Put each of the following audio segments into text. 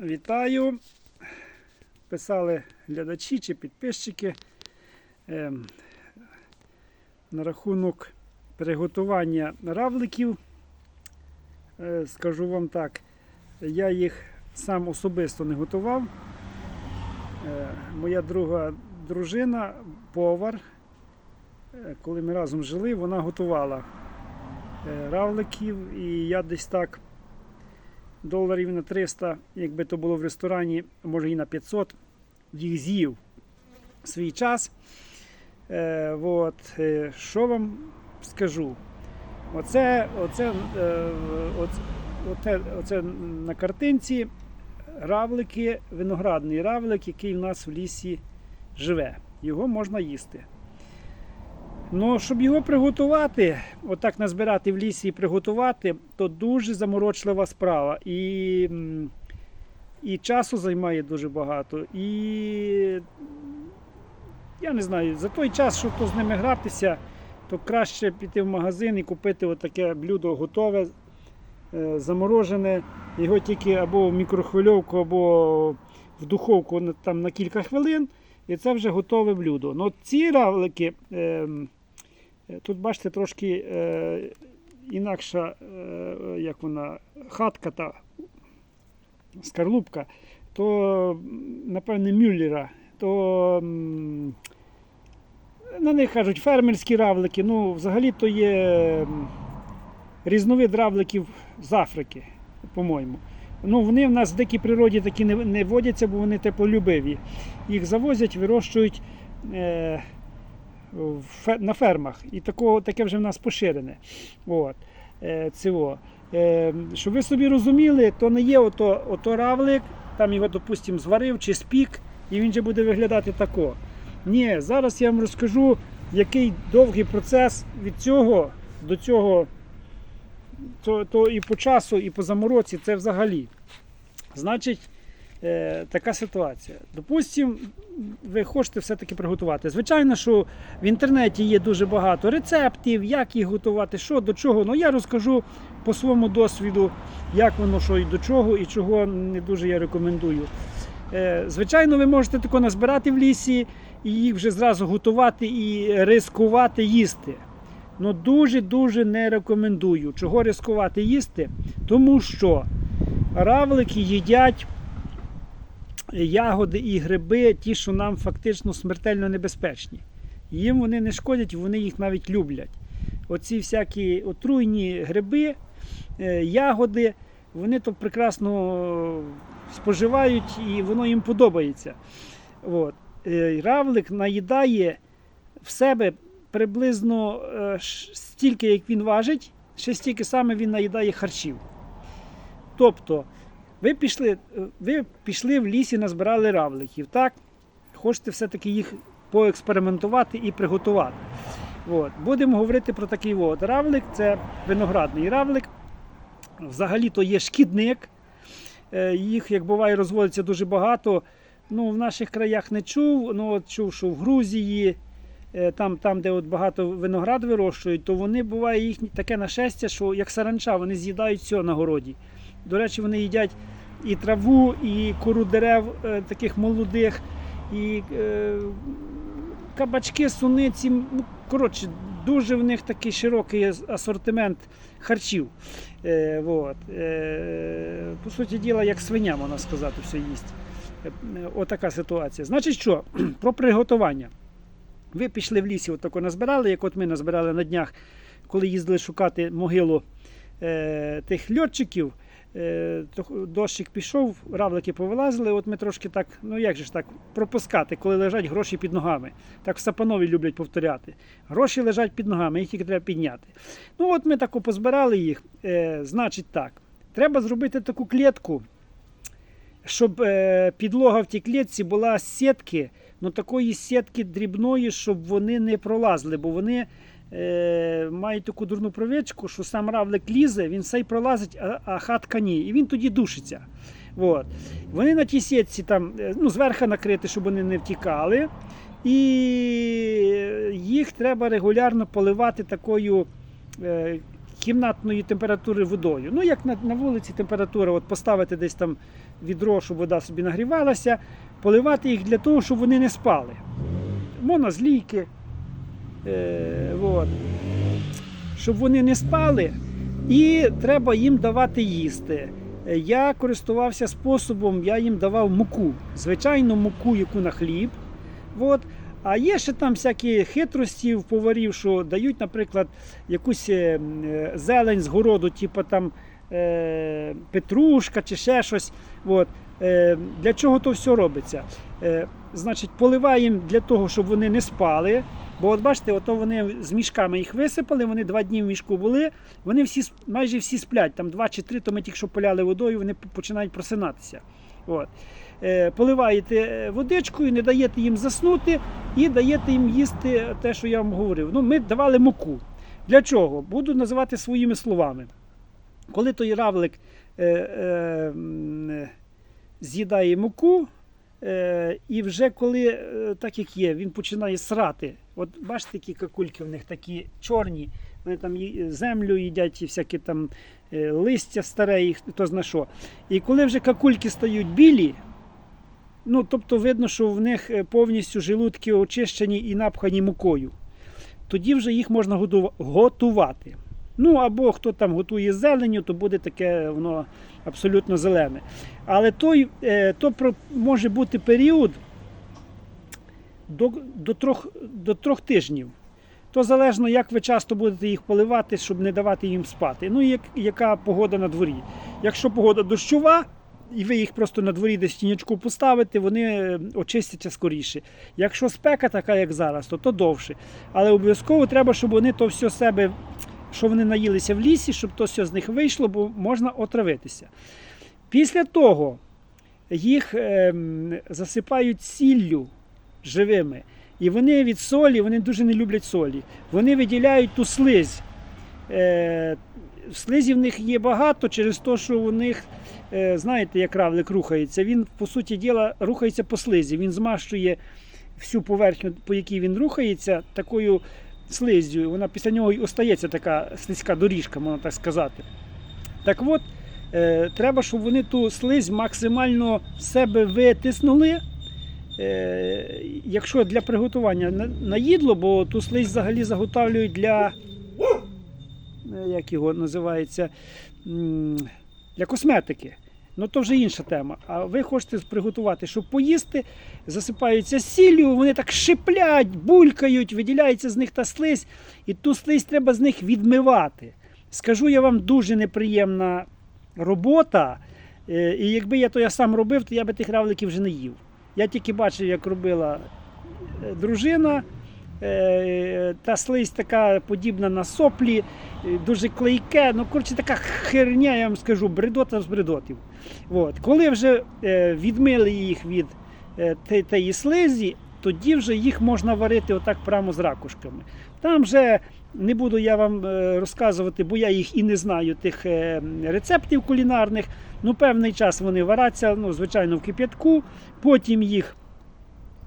Вітаю. Писали глядачі чи підписчики ем, на рахунок приготування равликів. Е, скажу вам так, я їх сам особисто не готував. Е, моя друга дружина, повар, е, коли ми разом жили, вона готувала е, равликів, і я десь так доларів на 300, якби то було в ресторані, може і на 500, їх з'їв свій час. Е, от, е, що вам скажу? Оце, оце, е, оце, оце, оце на картинці равлики, виноградний равлик, який в нас в лісі живе. Його можна їсти. Ну, щоб його приготувати, отак назбирати в лісі і приготувати, то дуже заморочлива справа. І, і часу займає дуже багато. І я не знаю, за той час, щоб то з ними гратися, то краще піти в магазин і купити отаке блюдо готове, е, заморожене. Його тільки або в мікрохвильовку, або в духовку там, на кілька хвилин. І це вже готове блюдо. Ну, ці равлики. Е, Тут, бачите, трошки е, інакша, е, як вона, хатка та скорлупка, то, напевне, мюллера, то на них кажуть фермерські равлики. Ну, взагалі то є різновид равликів з Африки, по-моєму. Ну, вони в нас в дикій природі такі не, не водяться, бо вони теплолюбиві. Їх завозять, вирощують. Е, на фермах. І такого, таке вже в нас поширене. От, е, цього. Е, щоб ви собі розуміли, то не є ото, ото равлик, там його, допустимо, зварив чи спік, і він же буде виглядати тако. Ні, зараз я вам розкажу, який довгий процес від цього до цього, то, то і по часу, і по замороці, це взагалі. Значить, е, така ситуація. Допустимо, ви хочете все-таки приготувати. Звичайно, що в інтернеті є дуже багато рецептів, як їх готувати, що до чого. Ну я розкажу по своєму досвіду, як воно що і до чого, і чого не дуже я рекомендую. Е, Звичайно, ви можете тако назбирати в лісі і їх вже зразу готувати і рискувати їсти. Ну дуже-дуже не рекомендую. Чого рискувати їсти? Тому що равлики їдять ягоди і гриби, ті, що нам фактично смертельно небезпечні. Їм вони не шкодять, вони їх навіть люблять. Оці всякі отруйні гриби, е, ягоди, вони то прекрасно споживають і воно їм подобається. От. Е, Равлик наїдає в себе приблизно е, стільки, як він важить, ще стільки саме він наїдає харчів. Тобто, ви пішли, е, ви пішли в лісі, назбирали равликів, так? Хочете все-таки їх поекспериментувати і приготувати. От. Будемо говорити про такий от. равлик це виноградний равлик. Взагалі-то є шкідник. Е, Їх, як буває, розводиться дуже багато. Ну, в наших краях не чув. Ну, от чув, що в Грузії, е, там, там, де от багато виноград вирощують, то вони буває їхнє таке нашестя, що як саранча, вони з'їдають все на городі. До речі, вони їдять і траву, і кору дерев е, таких молодих, і е, кабачки, суниці. Ну, коротше, дуже в них такий широкий асортимент харчів. Е, вот. е, по суті діла, як свиня, можна сказати, все їсть. Е, е, Отака ситуація. Значить, що? Про приготування. Ви пішли в лісі, отако назбирали, як от ми назбирали на днях, коли їздили шукати могилу е, тих льотчиків. Е, дощик пішов, равлики повилазили. От ми трошки так, ну як же ж так, пропускати, коли лежать гроші під ногами. Так в Сапанові люблять повторяти. Гроші лежать під ногами, їх тільки треба підняти. Ну от ми тако позбирали їх. Е, значить так, треба зробити таку клітку, щоб е, підлога в тій клітці була сітки, ну такої сітки дрібної, щоб вони не пролазили, бо вони е, мають таку дурну привичку, що сам равлик лізе, він все й пролазить, а, а хатка ні. І він тоді душиться. От. Вони на тій сітці там, е, ну, зверху накрити, щоб вони не втікали. І їх треба регулярно поливати такою е, кімнатної температури водою. Ну, як на, на вулиці температура, от поставити десь там відро, щоб вода собі нагрівалася, поливати їх для того, щоб вони не спали. Монозлійки. Е, от. Щоб вони не спали, і треба їм давати їсти. Я користувався способом, я їм давав муку, звичайну муку, яку на хліб. От. А є ще там всякі хитрості в поварів, що дають, наприклад, якусь е, е, зелень з городу, типу там е, петрушка чи ще щось. От. Е, для чого то все робиться? Е, значить, поливаємо для того, щоб вони не спали. Бо от бачите, ото вони з мішками їх висипали, вони два дні в мішку були, вони всі майже всі сплять, там два чи три, то ми тільки що поляли водою, вони починають просинатися. От. Е, поливаєте е, водичкою, не даєте їм заснути і даєте їм їсти те, що я вам говорив. Ну, ми давали муку. Для чого? Буду називати своїми словами. Коли той равлик е, е, е, з'їдає муку, і вже коли е, так як є, він починає срати. От бачите, які какульки в них такі чорні, вони там землю їдять, і всякі там е, листя старе, їх хто зна що. І коли вже какульки стають білі, ну тобто видно, що в них е, повністю желудки очищені і напхані мукою, тоді вже їх можна готувати. Ну або хто там готує зеленю, то буде таке воно абсолютно зелене. Але той, е, то може бути період до, до, трьох, до трьох тижнів. То залежно, як ви часто будете їх поливати, щоб не давати їм спати. Ну і як, яка погода на дворі. Якщо погода дощова, і ви їх просто на дворі десь в тінячку поставите, вони е, очистяться скоріше. Якщо спека така, як зараз, то то довше. Але обов'язково треба, щоб вони то все себе, що вони наїлися в лісі, щоб то все з них вийшло, бо можна отравитися. Після того їх ем, засипають сіллю живими. І вони від солі, вони дуже не люблять солі. Вони виділяють ту слизь. Е, слизі в них є багато через те, що у них, е, знаєте, як равлик рухається. Він, по суті діла, рухається по слизі. Він змащує всю поверхню, по якій він рухається, такою слизю. Вона після нього й остається така слизька доріжка, можна так сказати. Так от, е, треба, щоб вони ту слизь максимально себе витиснули. Е, якщо для приготування на, на їдло, бо ту слизь взагалі заготовлюють для, е, як його називається, для косметики. Ну то вже інша тема. А ви хочете приготувати, щоб поїсти, засипаються сіллю, вони так шиплять, булькають, виділяється з них та слизь, і ту слизь треба з них відмивати. Скажу я вам, дуже неприємна робота. Е, І якби я то я сам робив, то я би тих равликів вже не їв. Я тільки бачив, як робила е, дружина. Е, Та слизь така подібна на соплі, дуже клейке. Ну, коротше, така херня, я вам скажу, бредота з бредотів. От. Коли вже е, відмили їх від е, тієї слизі, тоді вже їх можна варити отак прямо з ракушками. Там вже не буду я вам е, розказувати, бо я їх і не знаю, тих рецептів кулінарних. Ну, певний час вони варяться, ну, звичайно, в кип'ятку, потім їх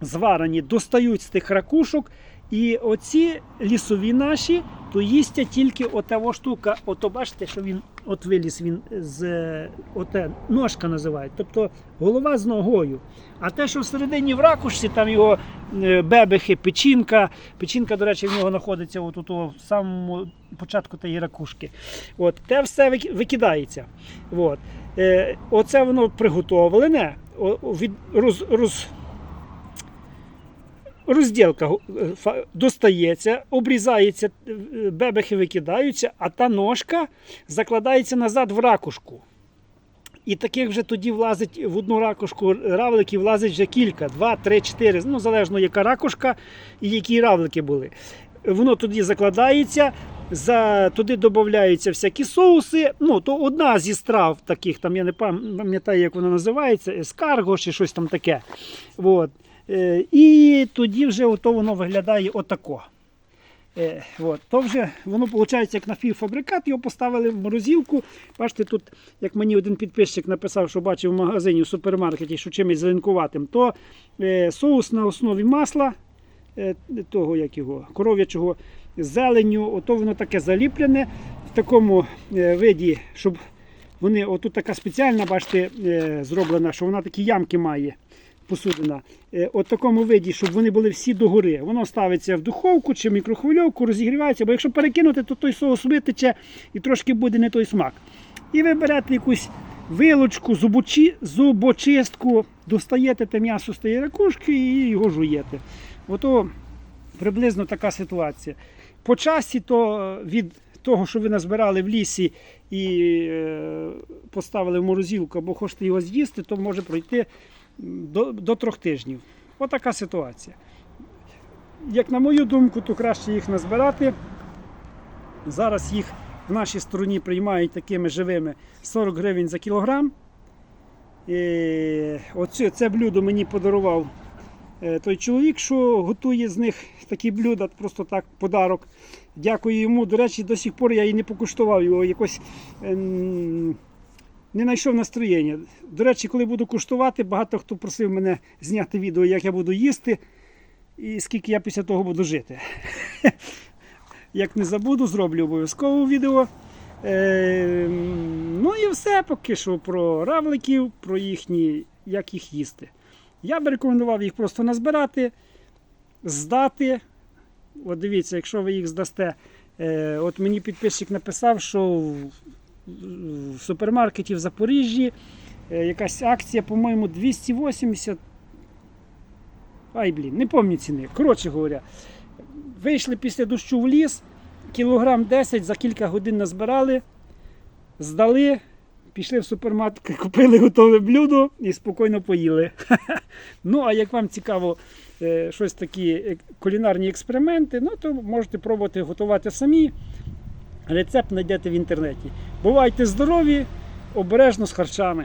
зварені достають з тих ракушок. І оці лісові наші, то їстять тільки отава штука. Ото бачите, що він от виліз він з оте, ножка називають, тобто голова з ногою. А те, що всередині в ракушці, там його е, бебехи, печінка. Печінка, до речі, в нього знаходиться от у того в самому початку тієї ракушки. От, те все викидається. От. Е, оце воно приготовлене, від, роз, роз, розділка е, достається, обрізається, е, бебехи викидаються, а та ножка закладається назад в ракушку. І таких вже тоді влазить в одну ракушку равликів влазить вже кілька, два, три, чотири, ну залежно яка ракушка і які равлики були. Воно тоді закладається, за, туди додаються всякі соуси. Ну, то одна зі страв таких, там я не пам- пам'ятаю, як вона називається, ескарго чи щось там таке. От. Е, і тоді вже ото воно виглядає отако. Е, от. То вже воно виходить як напівфабрикат, його поставили в морозилку. Бачите, тут, як мені один підписчик написав, що бачив в магазині в супермаркеті, що чимось зеленкуватим, то е, соус на основі масла, того як його, коров'ячого з зеленню, ото воно таке заліплене. в такому е, виді, щоб вони, отут така спеціальна, бачите, зроблена, що вона такі ямки має посудина. Е, От такому виді, щоб вони були всі догори. Воно ставиться в духовку чи в мікрохвильовку, розігрівається, бо якщо перекинути, то той соус витече і трошки буде не той смак. І ви берете якусь вилочку, зубочі, зубочистку, достаєте те м'ясо з тієї ракушки і його жуєте. Ото приблизно така ситуація. По часі, то е, від того, що ви назбирали в лісі і е, поставили в морозилку або хочете його з'їсти, то може пройти до, до трьох тижнів. Отака ситуація. Як на мою думку, то краще їх назбирати. Зараз їх в нашій стороні приймають такими живими 40 гривень за кілограм. І оце, це блюдо мені подарував е, той чоловік, що готує з них такі блюда, просто так подарок. Дякую йому. До речі, до сих пор я і не покуштував його. Якось ем, не знайшов настроєння. До речі, коли буду куштувати, багато хто просив мене зняти відео, як я буду їсти і скільки я після того буду жити. Як не забуду, зроблю обов'язково відео. Е, ну і все поки що про равликів, про їхні, як їх їсти. Я б рекомендував їх просто назбирати, здати. От дивіться, якщо ви їх здасте, е, от мені підписчик написав, що в, супермаркеті в Запоріжжі е, якась акція, по-моєму, 280. Ай, блін, не пам'ятаю ціни. Коротше говоря, вийшли після дощу в ліс, кілограм 10 за кілька годин назбирали, здали, пішли в супермаркет, купили готове блюдо і спокійно поїли. Ну, а як вам цікаво е, щось такі е, кулінарні експерименти, ну то можете пробувати готувати самі. Рецепт знайдете в інтернеті. Бувайте здорові, обережно з харчами.